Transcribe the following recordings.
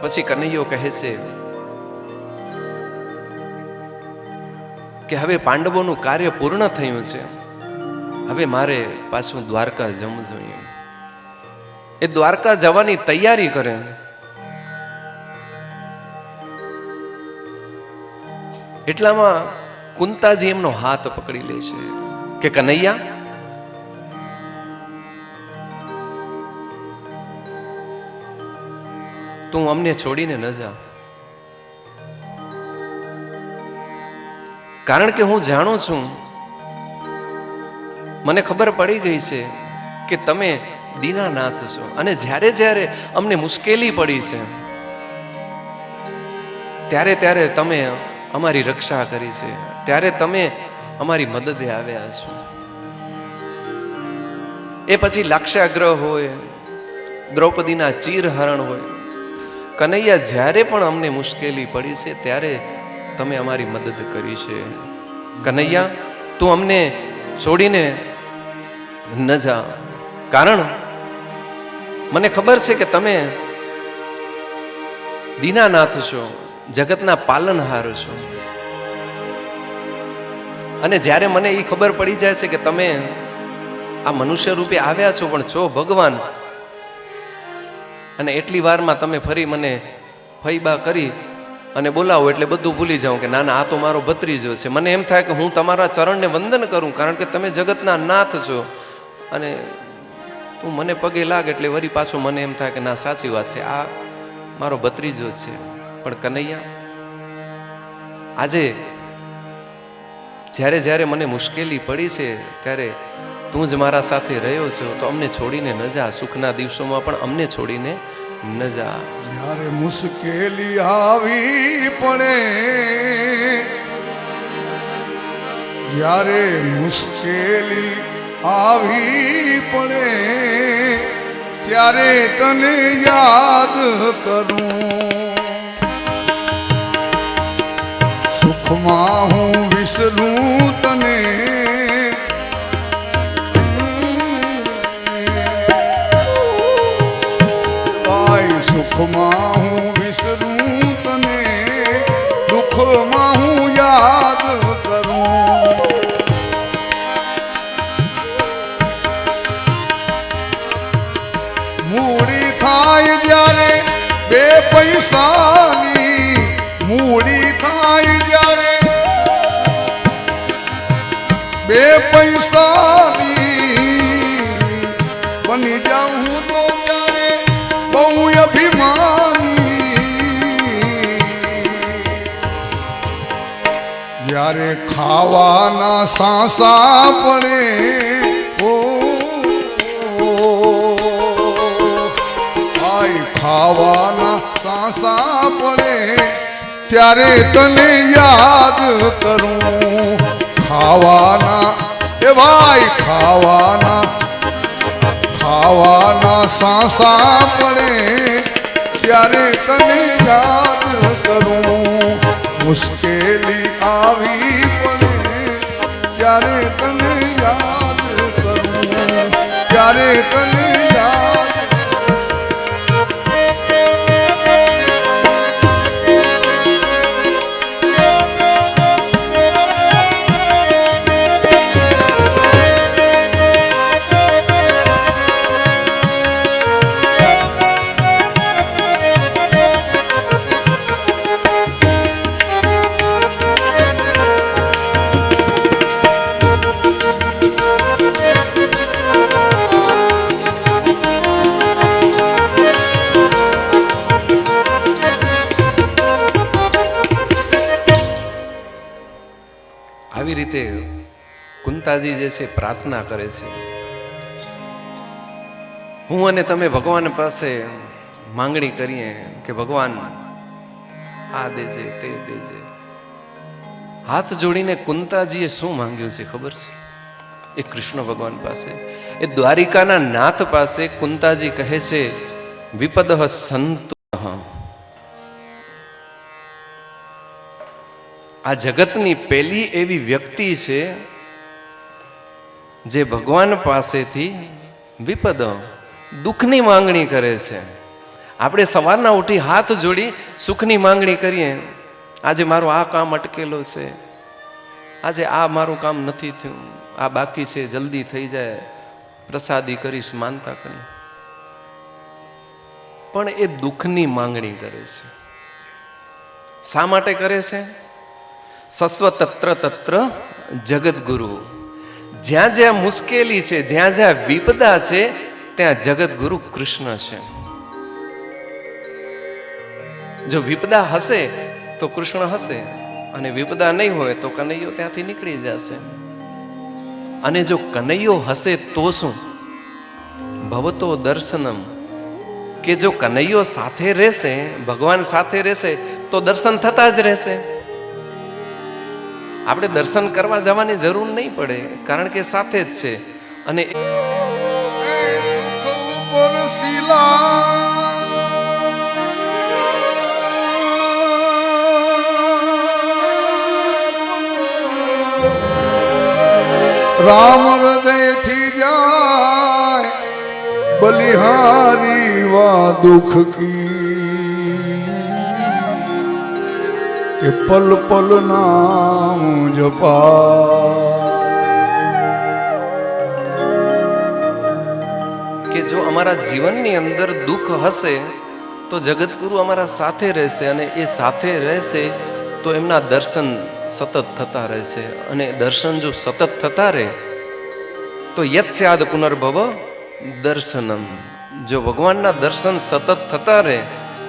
પછી કનૈયો કહે છે કે હવે પાંડવોનું કાર્ય પૂર્ણ થયું છે. હવે મારે પાછું દ્વારકા જવું જોઈએ. એ દ્વારકા જવાની તૈયારી કરે. એટલામાં કુંતાજી એમનો હાથ પકડી લે છે કે કનૈયા તું અમને છોડીને ન જા. કારણ કે હું જાણું છું, મને ખબર પડી ગઈ છે કે તમે દીનાનાથ છો અને જ્યારે જ્યારે અમને મુશ્કેલી પડી છે, ત્યારે ત્યારે તમે અમારી રક્ષા કરી છે, ત્યારે તમે અમારી મદદે આવ્યા છો. એ પછી લાક્ષાગ્રહ હોય, દ્રૌપદીના ચીરહરણ હોય કનૈયા જ્યારે પણ અમને મુશ્કેલી પડી છે, ત્યારે તમે અમારી મદદ કરી છે. કનૈયા, તું અમને છોડીને ન જા. કારણ, મને ખબર છે કે તમે દીનાનાથ છો, જગતના પાલનહાર છો. અને જ્યારે મને એ ખબર પડી જાય છે કે તમે આ મનુષ્ય રૂપે આવ્યા છો, પણ છો ભગવાન અને એટલી વારમાં તમે ફરી મને ફઈબા કરી અને બોલાવો એટલે બધું ભૂલી જાઉં કે ના ના આ તો મારો ભત્રીજો છે. મને એમ થાય કે હું તમારા ચરણને વંદન કરું, કારણ કે તમે જગતના નાથ છો. અને તું મને પગે લાગ એટલે વરી પાછું મને એમ થાય કે ના, સાચી વાત છે, આ મારો ભત્રીજો છે. પણ કનૈયા, આજે જ્યારે જ્યારે મને મુશ્કેલી પડી છે, ત્યારે તું જ મારા સાથે રહ્યો છો, તો અમને છોડીને ન જા. સુખના દિવસોમાં પણ અમને છોડીને ન જા. જ્યારે મુશ્કેલી આવી પડે, જ્યારે મુશ્કેલી આવી પડે, ત્યારે તને યાદ કરું. સુખમાં હું વિસરું પૈસાની બની જાઉં તો ત્યારે બહુ અભિમાની. જ્યારે ખાવાના સાસા પડે આય ખાવાના સાસા પડે, ત્યારે તને યાદ કરું. ખાવાના એ ભાઈ ખાવાના ખાવાના સાસા પડે. ત્યારે તને યાદ કરું મુશ્કેલી આવી પડે. ત્યારે તને યાદ કરું ત્યારે તને આવી રીતે કુંતાજી જે છે, પ્રાર્થના કરે છે. હું અને તમે ભગવાન પાસે માંગણી કરીએ કે ભગવાન, આ દેજે, તે દેજે. હાથ જોડીને કુંતાજીએ શું માંગ્યું છે ખબર છે? એ કૃષ્ણ ભગવાન પાસે. એ દ્વારિકાના નાથ પાસે કુંતાજી કહે છે, વિપદ સંતુ આ જગતની પહેલી એવી વ્યક્તિ છે જે ભગવાન પાસેથી વિપદ, દુઃખની માંગણી કરે છે. આપણે સવારના ઉઠી હાથ જોડી સુખની માંગણી કરીએ. આજે મારું આ કામ અટકેલો છે. આજે આ મારું કામ નથી થયું. આ બાકી છે, જલ્દી થઈ જાય. પ્રસાદી કરીશ, માનતા કરી પણ એ દુઃખની માંગણી કરે છે. શા માટે કરે છે? સસ્વ તત્ર તત્ર જગદગુરુ. જ્યાં જ્યાં મુશ્કેલી છે, જ્યાં જ્યાં વિપદા છે, ત્યાં જગદગુરુ કૃષ્ણ છે. જો વિપદા હશે, તો કૃષ્ણ હશે. અને વિપદા નહીં હોય, તો કનૈયો ત્યાંથી નીકળી જશે. અને જો કનૈયો હશે, તો શું? ભવતો દર્શનમ. કે જો કનૈયો સાથે રહેશે, ભગવાન સાથે રહેશે, તો દર્શન થતા જ રહેશે. આપણે દર્શન કરવા જવાની જરૂર નહીં પડે, કારણ કે સાથે જ છે. અને રામ હૃદયથી જાય બલિહારી, વા દુઃખ કી. કે પલ પલ નામ જપા. કે જો અમારા જીવનની અંદર દુઃખ હશે, તો જગતગુરુ અમારા સાથે રહેશે અને એ સાથે રહેશે તો એમના દર્શન સતત થતા રહેશે. અને દર્શન જો સતત થતા રહે, તો યત્સ્યાદ પુનર્ભવ દર્શનમ. જો ભગવાનના દર્શન સતત થતા રહે,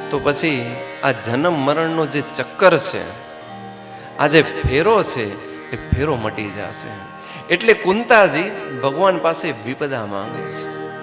તો પછી આ જન્મ મરણનો જે ચક્કર છે, આ જે ફેરો છે, એ ફેરો મટી જશે. એટલે કુંતાજી ભગવાન પાસે વિપદા માંગે છે.